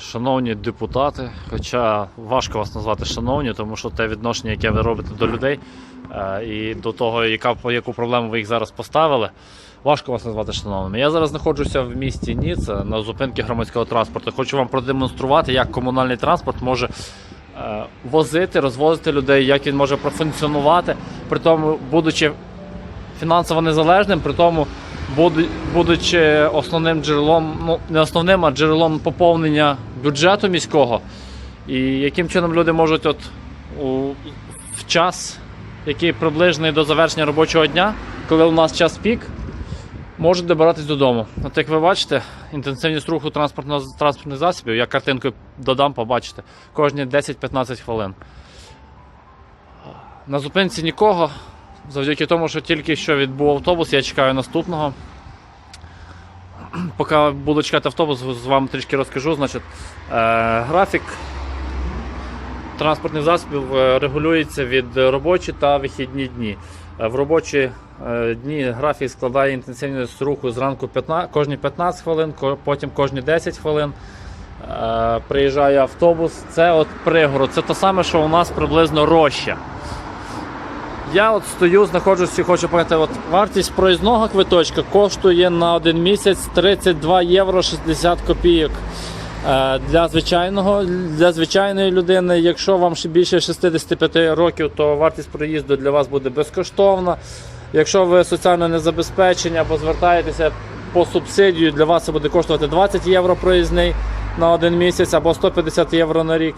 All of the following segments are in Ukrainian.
Шановні депутати, хоча важко вас назвати шановні, тому що те відношення, яке ви робите до людей, е, і до того, яка, яку проблему ви їх зараз поставили, важко вас назвати шановними. Я зараз знаходжуся в місті Ніцца на зупинці громадського транспорту. Хочу вам продемонструвати, як комунальний транспорт може е, возити, розвозити людей, як він може профункціонувати, при тому, будучи фінансово незалежним, при тому будучи основним джерелом, ну не основним, а джерелом поповнення бюджету міського. І яким чином люди можуть от у, в час, який приближений до завершення робочого дня, коли у нас час пік, можуть добиратись додому. От як ви бачите, інтенсивність руху транспортних засобів, я картинку додам, побачите, кожні 10-15 хвилин. На зупинці нікого. Завдяки тому, що тільки що відбув автобус, я чекаю наступного. Поки буду чекати автобус, з вами трішки розкажу. Значить, е, графік транспортних засобів е, регулюється від робочі та вихідні дні. Е, В робочі дні графік складає інтенсивність руху зранку 15, кожні 15 хвилин, потім кожні 10 хвилин. Приїжджає автобус. Це от пригород. Це те саме, що у нас приблизно роща. Я от стою, знаходжусь і хочу показати, от вартість проїзного квиточка коштує на один місяць 32 євро 60 копійок. Е, Для звичайного для звичайної людини, якщо вам ще більше 65 років, то вартість проїзду для вас буде безкоштовна. Якщо ви соціально незабезпечені або звертаєтеся по субсидію, для вас це буде коштувати 20 євро проїзний на один місяць або 150 євро на рік.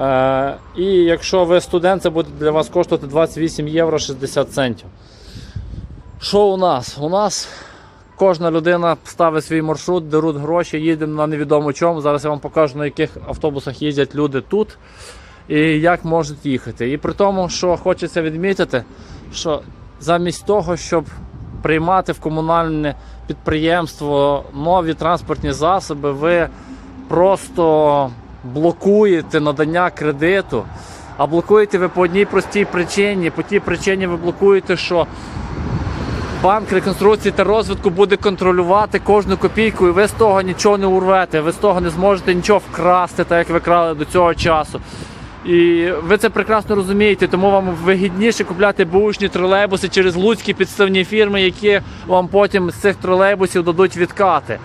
Е, і якщо ви студент, це буде для вас коштувати 28 євро 60 центів. Що у нас? У нас кожна людина ставить свій маршрут, беруть гроші, їдемо на невідомо чому. Зараз я вам покажу, на яких автобусах їздять люди тут і як можуть їхати. І при тому, що хочеться відмітити, що замість того, щоб приймати в комунальне підприємство нові транспортні засоби, ви просто блокуєте надання кредиту. А блокуєте ви по одній простій причині. По тій причині ви блокуєте, що банк реконструкції та розвитку буде контролювати кожну копійку, і ви з того нічого не урвете, ви з того не зможете нічого вкрасти, так як ви крали до цього часу. І ви це прекрасно розумієте, тому вам вигідніше купляти бушні тролейбуси через луцькі підставні фірми, які вам потім з цих тролейбусів дадуть відкати.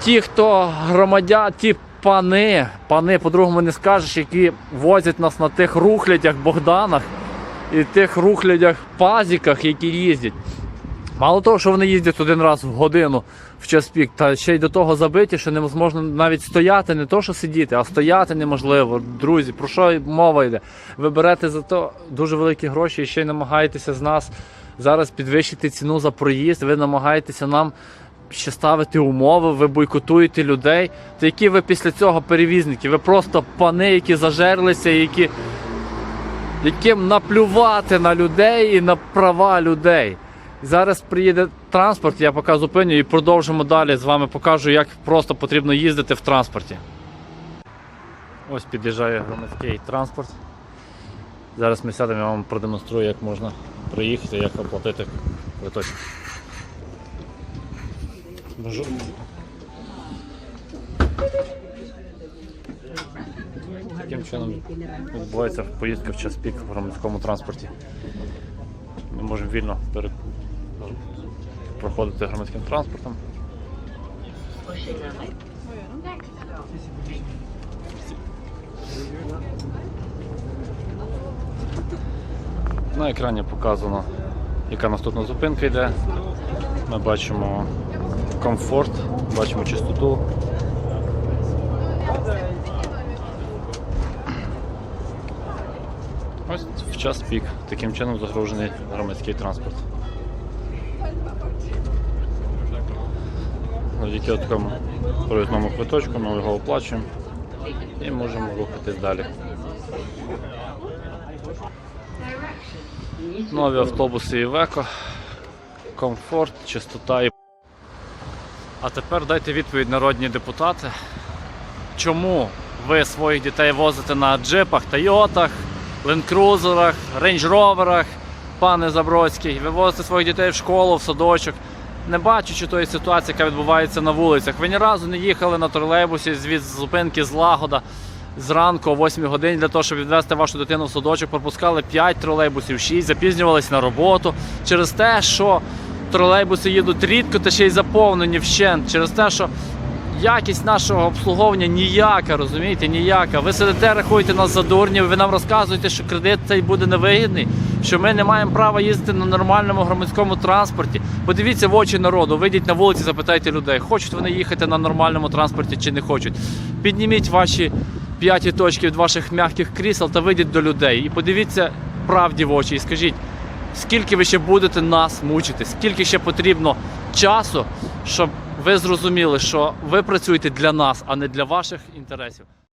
Ті, хто громадян, ті пани, пани, по-другому не скажеш, які возять нас на тих рухлядях Богданах і тих рухлядях пазіках, які їздять. Мало того, що вони їздять один раз в годину в час пік, та ще й до того забиті, що неможливо навіть стояти, не то що сидіти, а стояти неможливо. Друзі, про що мова йде? Ви берете за то дуже великі гроші і ще й намагаєтеся з нас зараз підвищити ціну за проїзд. Ви намагаєтеся нам ще ставити умови, ви бойкотуєте людей. То які ви після цього перевізники? Ви просто пани, які зажерлися, які яким наплювати на людей і на права людей. Зараз приїде транспорт, я поки зупиню і продовжимо далі. З вами покажу, як просто потрібно їздити в транспорті. Ось під'їжджає громадський транспорт. Зараз ми сядемо, я вам продемонструю, як можна проїхати, як оплатити квиточок. Таким чином відбувається поїздка в час пік в громадському транспорті. Ми можемо вільно проходити громадським транспортом. На екрані показано, яка наступна зупинка йде. Ми бачимо комфорт, бачимо чистоту. Ось в час пік. Таким чином загружений громадський транспорт. Завдяки такому проїзному квиточку ми його оплачуємо і можемо рухатись далі. Нові автобуси Івеко, комфорт, чистота і. А тепер дайте відповідь народні депутати. Чому ви своїх дітей возите на джипах, Тойотах, ленд-крузерах, рейндж-роверах, пане Забродський? Ви возите своїх дітей в школу, в садочок. не бачачи тої ситуації, яка відбувається на вулицях. Ви ні разу не їхали на тролейбусі з зупинки з Лагода зранку о 8 годині для того, щоб відвезти вашу дитину в садочок, пропускали 5 тролейбусів, 6, запізнювалися на роботу через те, що тролейбуси їдуть рідко та ще й заповнені вщент, через те, що якість нашого обслуговування ніяка, розумієте, ніяка. Ви сидите, рахуєте нас за дурнів, ви нам розказуєте, що кредит цей буде невигідний, що ми не маємо права їздити на нормальному громадському транспорті. Подивіться в очі народу, вийдіть на вулиці, запитайте людей, хочуть вони їхати на нормальному транспорті чи не хочуть. Підніміть ваші п'яті точки від ваших м'яких крісел та вийдіть до людей і подивіться правді в очі і скажіть, скільки ви ще будете нас мучити, скільки ще потрібно часу, щоб ви зрозуміли, що ви працюєте для нас, а не для ваших інтересів.